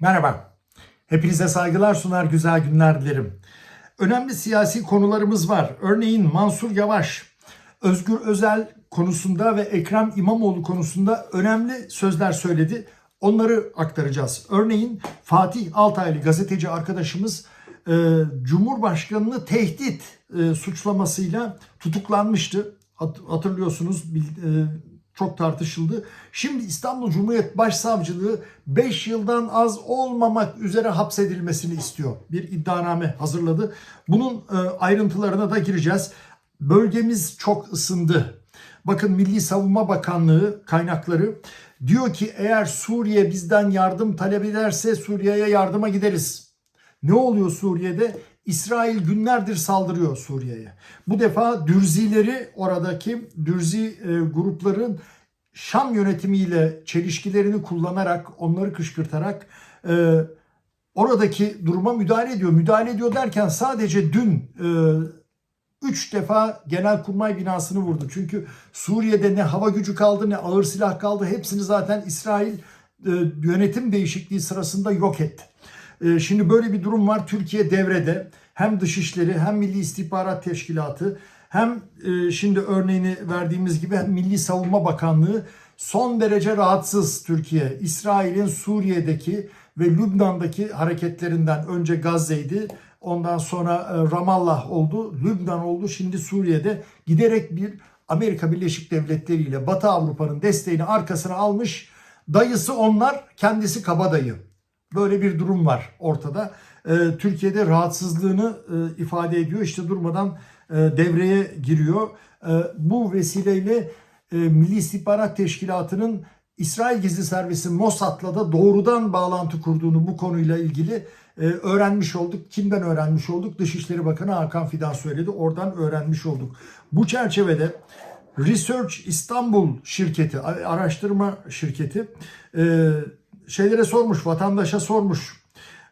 Merhaba. Hepinize saygılar sunar, güzel günler dilerim. Önemli siyasi konularımız var. Örneğin Mansur Yavaş, Özgür Özel konusunda ve Ekrem İmamoğlu konusunda önemli sözler söyledi. Onları aktaracağız. Örneğin Fatih Altaylı gazeteci arkadaşımız e, Cumhurbaşkanını tehdit e, suçlamasıyla tutuklanmıştı. Hat- Hatırlıyorsunuz e, çok tartışıldı. Şimdi İstanbul Cumhuriyet Başsavcılığı 5 yıldan az olmamak üzere hapsedilmesini istiyor. Bir iddianame hazırladı. Bunun e, ayrıntılarına da gireceğiz. Bölgemiz çok ısındı. Bakın Milli Savunma Bakanlığı kaynakları diyor ki eğer Suriye bizden yardım talep ederse Suriye'ye yardıma gideriz. Ne oluyor Suriye'de? İsrail günlerdir saldırıyor Suriye'ye. Bu defa Dürzileri oradaki Dürzi e, grupların Şam yönetimiyle çelişkilerini kullanarak, onları kışkırtarak e, oradaki duruma müdahale ediyor. Müdahale ediyor derken sadece dün e, üç defa Genelkurmay binasını vurdu. Çünkü Suriye'de ne hava gücü kaldı ne ağır silah kaldı. Hepsini zaten İsrail e, yönetim değişikliği sırasında yok etti. E, Şimdi böyle bir durum var. Türkiye devrede hem Dışişleri hem Milli İstihbarat Teşkilatı hem e, şimdi örneğini verdiğimiz gibi hem Milli Savunma Bakanlığı son derece rahatsız Türkiye. İsrail'in Suriye'deki ve Lübnan'daki hareketlerinden önce Gazze'ydi. Ondan sonra e, Ramallah oldu, Lübnan oldu, şimdi Suriye'de giderek bir Amerika Birleşik Devletleri ile Batı Avrupa'nın desteğini arkasına almış. Dayısı onlar, kendisi kabadayı. Böyle bir durum var ortada. Ee, Türkiye'de rahatsızlığını e, ifade ediyor. İşte durmadan e, devreye giriyor. E, bu vesileyle e, Milli İstihbarat Teşkilatı'nın İsrail Gizli Servisi Mossad'la da doğrudan bağlantı kurduğunu bu konuyla ilgili öğrenmiş olduk. Kimden öğrenmiş olduk? Dışişleri Bakanı Hakan Fidan söyledi. Oradan öğrenmiş olduk. Bu çerçevede Research İstanbul şirketi, araştırma şirketi şeylere sormuş, vatandaşa sormuş.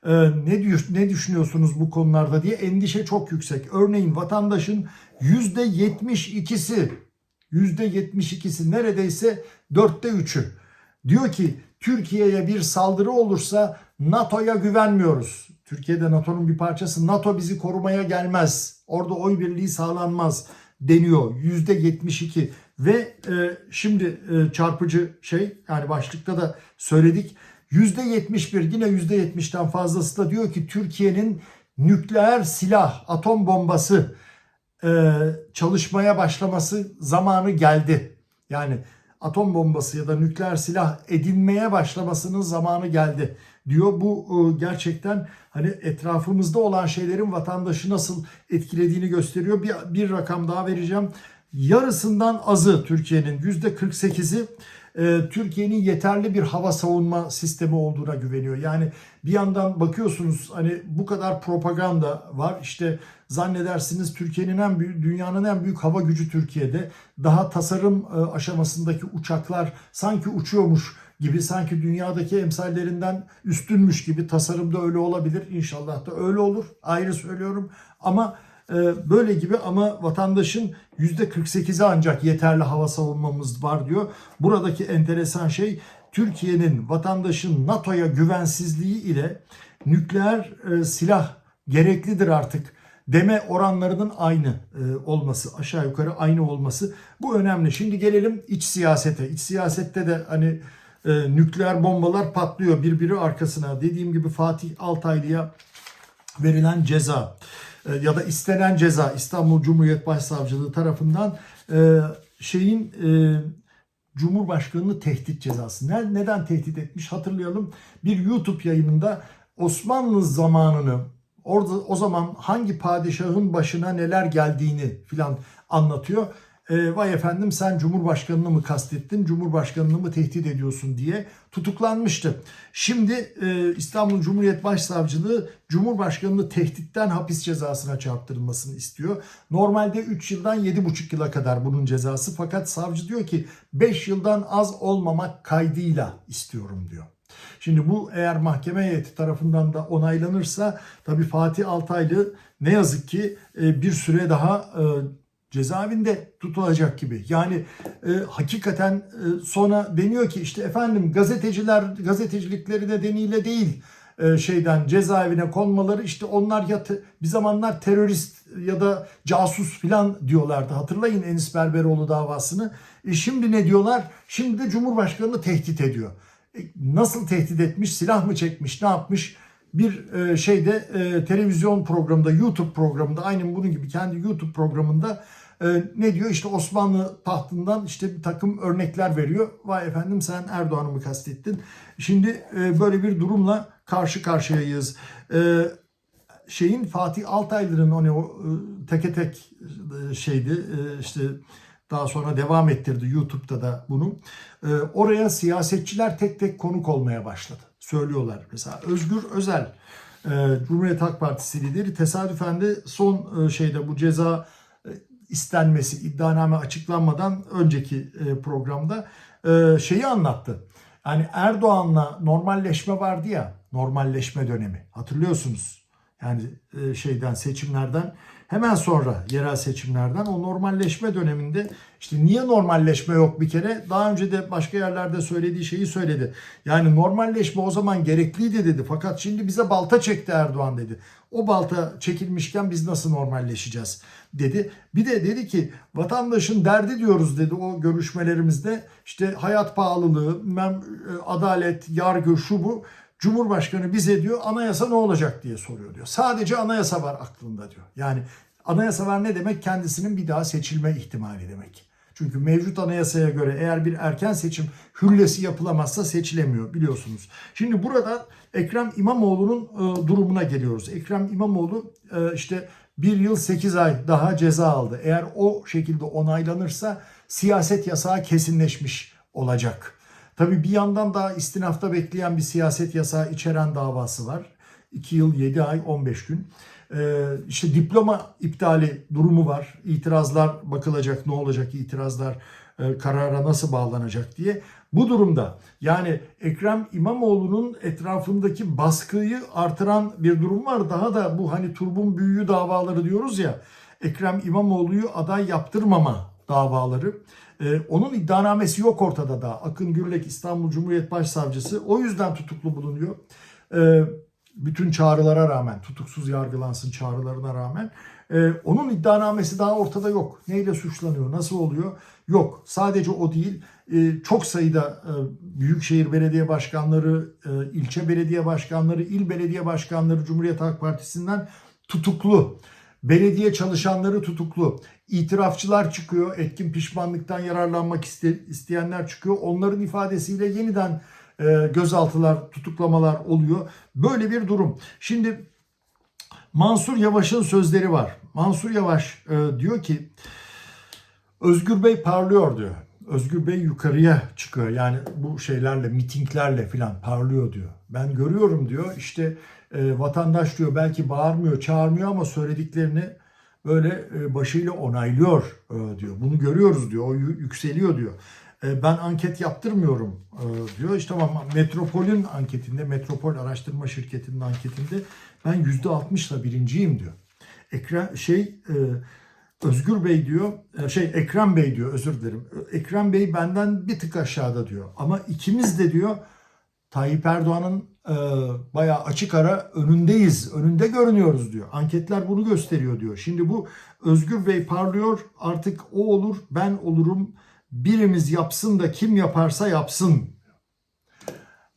E, ne diyor, ne düşünüyorsunuz bu konularda diye endişe çok yüksek. Örneğin vatandaşın yüzde 72'si, yüzde 72'si neredeyse dörtte üçü diyor ki Türkiye'ye bir saldırı olursa NATO'ya güvenmiyoruz. Türkiye'de NATO'nun bir parçası. NATO bizi korumaya gelmez. Orada oy birliği sağlanmaz deniyor. Yüzde 72 ve e, şimdi e, çarpıcı şey yani başlıkta da söyledik. Yüzde 71 yine yüzde 70'ten fazlası da diyor ki Türkiye'nin nükleer silah, atom bombası e, çalışmaya başlaması zamanı geldi. Yani atom bombası ya da nükleer silah edinmeye başlamasının zamanı geldi diyor. Bu e, gerçekten hani etrafımızda olan şeylerin vatandaşı nasıl etkilediğini gösteriyor. Bir, bir rakam daha vereceğim. Yarısından azı Türkiye'nin yüzde 48'i e, Türkiye'nin yeterli bir hava savunma sistemi olduğuna güveniyor. Yani bir yandan bakıyorsunuz hani bu kadar propaganda var. İşte zannedersiniz Türkiye'nin en büyük, dünyanın en büyük hava gücü Türkiye'de. Daha tasarım e, aşamasındaki uçaklar sanki uçuyormuş gibi sanki dünyadaki emsallerinden üstünmüş gibi tasarımda öyle olabilir. İnşallah da öyle olur. Ayrı söylüyorum ama böyle gibi ama vatandaşın %48'i ancak yeterli hava savunmamız var diyor. Buradaki enteresan şey Türkiye'nin vatandaşın NATO'ya güvensizliği ile nükleer e, silah gereklidir artık deme oranlarının aynı e, olması, aşağı yukarı aynı olması bu önemli. Şimdi gelelim iç siyasete. İç siyasette de hani e, nükleer bombalar patlıyor birbiri arkasına. Dediğim gibi Fatih Altaylı'ya verilen ceza ya da istenen ceza İstanbul Cumhuriyet Başsavcılığı tarafından e, şeyin e, Cumhurbaşkanını tehdit cezası. Ne, neden tehdit etmiş hatırlayalım. Bir YouTube yayınında Osmanlı zamanını orada o zaman hangi padişahın başına neler geldiğini filan anlatıyor. E, vay efendim sen Cumhurbaşkanını mı kastettin, Cumhurbaşkanını mı tehdit ediyorsun diye tutuklanmıştı. Şimdi e, İstanbul Cumhuriyet Başsavcılığı Cumhurbaşkanını tehditten hapis cezasına çarptırılmasını istiyor. Normalde 3 yıldan 7,5 yıla kadar bunun cezası fakat savcı diyor ki 5 yıldan az olmamak kaydıyla istiyorum diyor. Şimdi bu eğer mahkeme heyeti tarafından da onaylanırsa tabii Fatih Altaylı ne yazık ki e, bir süre daha e, cezaevinde tutulacak gibi. Yani e, hakikaten e, sonra deniyor ki işte efendim gazeteciler gazetecilikleri nedeniyle değil e, şeyden cezaevine konmaları işte onlar ya bir zamanlar terörist ya da casus filan diyorlardı. Hatırlayın Enis Berberoğlu davasını. E, şimdi ne diyorlar? Şimdi de Cumhurbaşkanı'nı tehdit ediyor. E, nasıl tehdit etmiş? Silah mı çekmiş? Ne yapmış? Bir e, şeyde e, televizyon programında, YouTube programında aynı bunun gibi kendi YouTube programında e, ne diyor? İşte Osmanlı tahtından işte bir takım örnekler veriyor. Vay efendim sen Erdoğan'ı mı kastettin? Şimdi böyle bir durumla karşı karşıyayız. Şeyin Fatih Altaylı'nın hani o teke tek şeydi işte daha sonra devam ettirdi YouTube'da da bunu. Oraya siyasetçiler tek tek konuk olmaya başladı. Söylüyorlar. Mesela Özgür Özel e, Cumhuriyet Halk Partisi lideri tesadüfen de son e, şeyde bu ceza e, istenmesi iddianame açıklanmadan önceki programda şeyi anlattı. Yani Erdoğan'la normalleşme vardı ya normalleşme dönemi hatırlıyorsunuz. Yani e, şeyden seçimlerden hemen sonra yerel seçimlerden o normalleşme döneminde işte niye normalleşme yok bir kere daha önce de başka yerlerde söylediği şeyi söyledi. Yani normalleşme o zaman gerekliydi dedi fakat şimdi bize balta çekti Erdoğan dedi. O balta çekilmişken biz nasıl normalleşeceğiz dedi. Bir de dedi ki vatandaşın derdi diyoruz dedi o görüşmelerimizde işte hayat pahalılığı, bilmem, e, adalet, yargı şu bu. Cumhurbaşkanı bize diyor anayasa ne olacak diye soruyor diyor. Sadece anayasa var aklında diyor. Yani anayasa var ne demek? Kendisinin bir daha seçilme ihtimali demek. Çünkü mevcut anayasaya göre eğer bir erken seçim hüllesi yapılamazsa seçilemiyor biliyorsunuz. Şimdi burada Ekrem İmamoğlu'nun e, durumuna geliyoruz. Ekrem İmamoğlu e, işte bir yıl 8 ay daha ceza aldı. Eğer o şekilde onaylanırsa siyaset yasağı kesinleşmiş olacak. Tabii bir yandan da istinafta bekleyen bir siyaset yasağı içeren davası var. 2 yıl 7 ay 15 gün. Ee, işte diploma iptali durumu var. İtirazlar bakılacak ne olacak itirazlar e, karara nasıl bağlanacak diye. Bu durumda yani Ekrem İmamoğlu'nun etrafındaki baskıyı artıran bir durum var. Daha da bu hani turbun büyüğü davaları diyoruz ya. Ekrem İmamoğlu'yu aday yaptırmama davaları. Ee, onun iddianamesi yok ortada da. Akın Gürlek İstanbul Cumhuriyet Başsavcısı o yüzden tutuklu bulunuyor. Ee, bütün çağrılara rağmen, tutuksuz yargılansın çağrılarına rağmen. Ee, onun iddianamesi daha ortada yok. Neyle suçlanıyor, nasıl oluyor? Yok. Sadece o değil. Ee, çok sayıda e, büyükşehir belediye başkanları, e, ilçe belediye başkanları, il belediye başkanları Cumhuriyet Halk Partisi'nden tutuklu. Belediye çalışanları tutuklu. İtirafçılar çıkıyor. Etkin pişmanlıktan yararlanmak iste- isteyenler çıkıyor. Onların ifadesiyle yeniden e, gözaltılar, tutuklamalar oluyor. Böyle bir durum. Şimdi Mansur Yavaş'ın sözleri var. Mansur Yavaş e, diyor ki Özgür Bey parlıyor diyor. Özgür Bey yukarıya çıkıyor. Yani bu şeylerle, mitinglerle filan parlıyor diyor. Ben görüyorum diyor. İşte e, vatandaş diyor belki bağırmıyor, çağırmıyor ama söylediklerini böyle e, başıyla onaylıyor e, diyor. Bunu görüyoruz diyor. O yü- yükseliyor diyor. E, ben anket yaptırmıyorum e, diyor. İşte ama Metropol'ün anketinde, Metropol Araştırma Şirketi'nin anketinde ben %60'la birinciyim diyor. Ekrem şey e, Özgür Bey diyor, e, şey Ekrem Bey diyor özür dilerim. Ekrem Bey benden bir tık aşağıda diyor. Ama ikimiz de diyor Tayyip Erdoğan'ın e, bayağı açık ara önündeyiz, önünde görünüyoruz diyor. Anketler bunu gösteriyor diyor. Şimdi bu Özgür Bey parlıyor artık o olur ben olurum birimiz yapsın da kim yaparsa yapsın.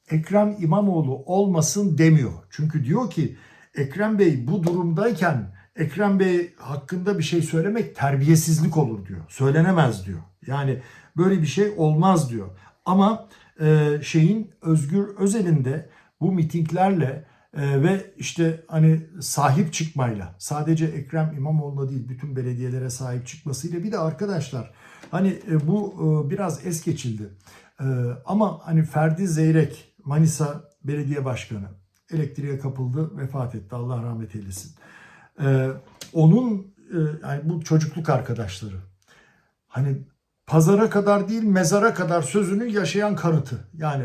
Ekrem İmamoğlu olmasın demiyor. Çünkü diyor ki Ekrem Bey bu durumdayken Ekrem Bey hakkında bir şey söylemek terbiyesizlik olur diyor. Söylenemez diyor. Yani böyle bir şey olmaz diyor. Ama e, şeyin Özgür Özel'in de bu mitinglerle e, ve işte hani sahip çıkmayla sadece Ekrem İmamoğlu'na değil bütün belediyelere sahip çıkmasıyla bir de arkadaşlar hani e, bu biraz es geçildi. Ama hani Ferdi Zeyrek Manisa Belediye Başkanı elektriğe kapıldı vefat etti Allah rahmet eylesin. Onun yani bu çocukluk arkadaşları hani pazara kadar değil mezara kadar sözünü yaşayan kanıtı. Yani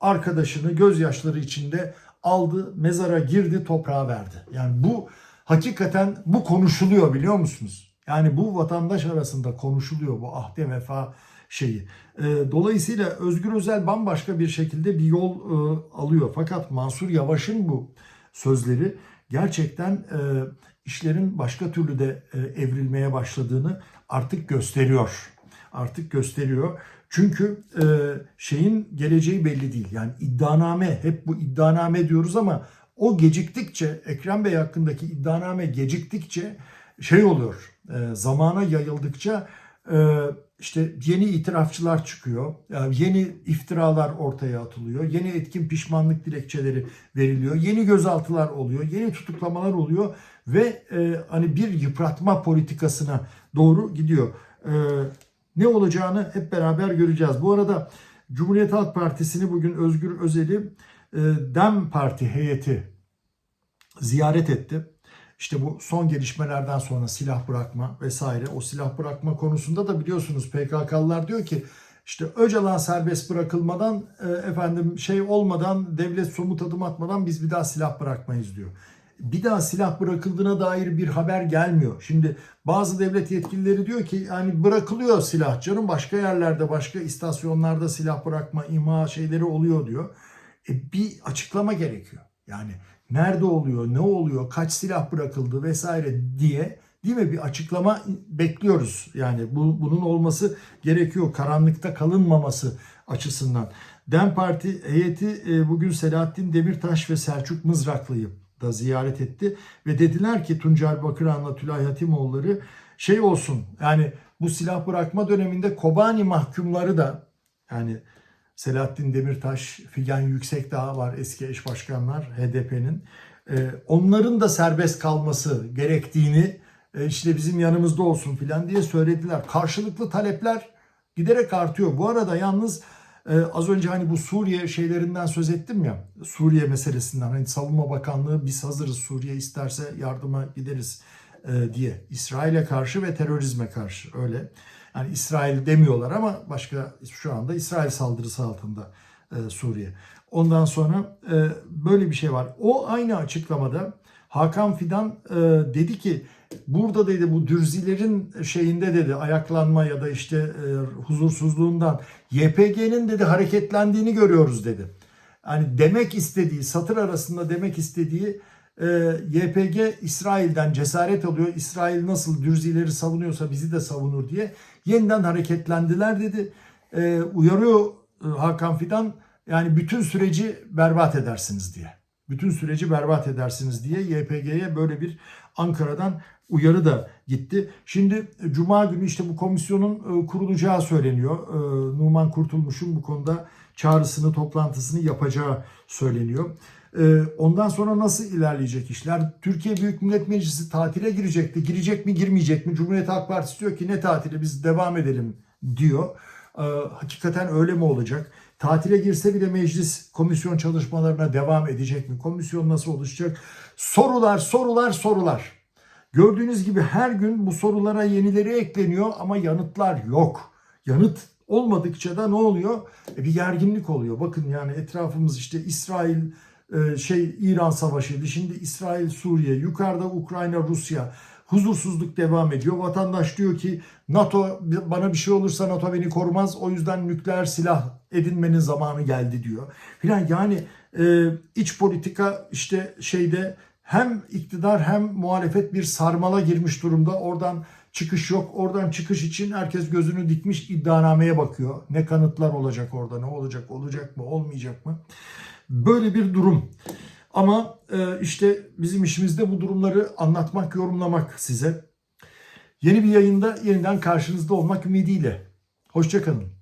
arkadaşını gözyaşları içinde aldı, mezara girdi, toprağa verdi. Yani bu hakikaten bu konuşuluyor biliyor musunuz? Yani bu vatandaş arasında konuşuluyor bu ahde vefa şeyi. E, dolayısıyla Özgür Özel bambaşka bir şekilde bir yol e, alıyor. Fakat Mansur Yavaş'ın bu sözleri gerçekten e, işlerin başka türlü de e, evrilmeye başladığını artık gösteriyor. Artık gösteriyor. Çünkü e, şeyin geleceği belli değil. Yani iddianame, hep bu iddianame diyoruz ama o geciktikçe, Ekrem Bey hakkındaki iddianame geciktikçe şey oluyor. E, zamana yayıldıkça e, işte yeni itirafçılar çıkıyor, yani yeni iftiralar ortaya atılıyor, yeni etkin pişmanlık dilekçeleri veriliyor, yeni gözaltılar oluyor, yeni tutuklamalar oluyor ve e, hani bir yıpratma politikasına doğru gidiyor. E, ne olacağını hep beraber göreceğiz. Bu arada Cumhuriyet Halk Partisi'ni bugün Özgür Özel'i e, Dem Parti heyeti ziyaret etti. İşte bu son gelişmelerden sonra silah bırakma vesaire o silah bırakma konusunda da biliyorsunuz PKK'lılar diyor ki işte Öcalan serbest bırakılmadan e, efendim şey olmadan devlet somut adım atmadan biz bir daha silah bırakmayız diyor. Bir daha silah bırakıldığına dair bir haber gelmiyor. Şimdi bazı devlet yetkilileri diyor ki yani bırakılıyor silah canım başka yerlerde başka istasyonlarda silah bırakma imha şeyleri oluyor diyor. E, bir açıklama gerekiyor. Yani nerede oluyor, ne oluyor, kaç silah bırakıldı vesaire diye değil mi bir açıklama bekliyoruz. Yani bu, bunun olması gerekiyor karanlıkta kalınmaması açısından. Dem Parti heyeti e, bugün Selahattin Demirtaş ve Selçuk Mızraklı'yı da ziyaret etti ve dediler ki Tuncer Bakıran'la Tülay Hatimoğulları şey olsun yani bu silah bırakma döneminde Kobani mahkumları da yani Selahattin Demirtaş, Figen Yüksekdağ var eski eş başkanlar HDP'nin. Ee, onların da serbest kalması gerektiğini e, işte bizim yanımızda olsun filan diye söylediler. Karşılıklı talepler giderek artıyor. Bu arada yalnız e, az önce hani bu Suriye şeylerinden söz ettim ya. Suriye meselesinden hani Savunma Bakanlığı biz hazırız Suriye isterse yardıma gideriz e, diye. İsrail'e karşı ve terörizme karşı öyle. Yani İsrail demiyorlar ama başka şu anda İsrail saldırısı altında e, Suriye. Ondan sonra e, böyle bir şey var. O aynı açıklamada Hakan Fidan e, dedi ki burada dedi bu dürzilerin şeyinde dedi ayaklanma ya da işte e, huzursuzluğundan YPG'nin dedi hareketlendiğini görüyoruz dedi. Yani demek istediği satır arasında demek istediği e, YPG İsrail'den cesaret alıyor. İsrail nasıl dürzileri savunuyorsa bizi de savunur diye yeniden hareketlendiler dedi. E, uyarıyor e, Hakan Fidan yani bütün süreci berbat edersiniz diye. Bütün süreci berbat edersiniz diye YPG'ye böyle bir Ankara'dan uyarı da gitti. Şimdi Cuma günü işte bu komisyonun e, kurulacağı söyleniyor. E, Numan Kurtulmuş'un bu konuda çağrısını, toplantısını yapacağı söyleniyor. E, ondan sonra nasıl ilerleyecek işler? Türkiye Büyük Millet Meclisi tatile girecekti. Girecek mi, girmeyecek mi? Cumhuriyet Halk Partisi diyor ki ne tatili biz devam edelim diyor. Hakikaten öyle mi olacak? Tatile girse bile meclis komisyon çalışmalarına devam edecek mi? Komisyon nasıl oluşacak? Sorular, sorular, sorular. Gördüğünüz gibi her gün bu sorulara yenileri ekleniyor ama yanıtlar yok. Yanıt olmadıkça da ne oluyor? E bir gerginlik oluyor. Bakın yani etrafımız işte İsrail e, şey İran savaşıydı. Şimdi İsrail Suriye, yukarıda Ukrayna Rusya. Huzursuzluk devam ediyor. Vatandaş diyor ki NATO bana bir şey olursa NATO beni korumaz. O yüzden nükleer silah edinmenin zamanı geldi diyor. Filan yani e, iç politika işte şeyde hem iktidar hem muhalefet bir sarmala girmiş durumda. Oradan çıkış yok. Oradan çıkış için herkes gözünü dikmiş iddianameye bakıyor. Ne kanıtlar olacak orada, ne olacak, olacak mı, olmayacak mı? Böyle bir durum. Ama e, işte bizim işimizde bu durumları anlatmak, yorumlamak size. Yeni bir yayında yeniden karşınızda olmak ümidiyle. Hoşçakalın.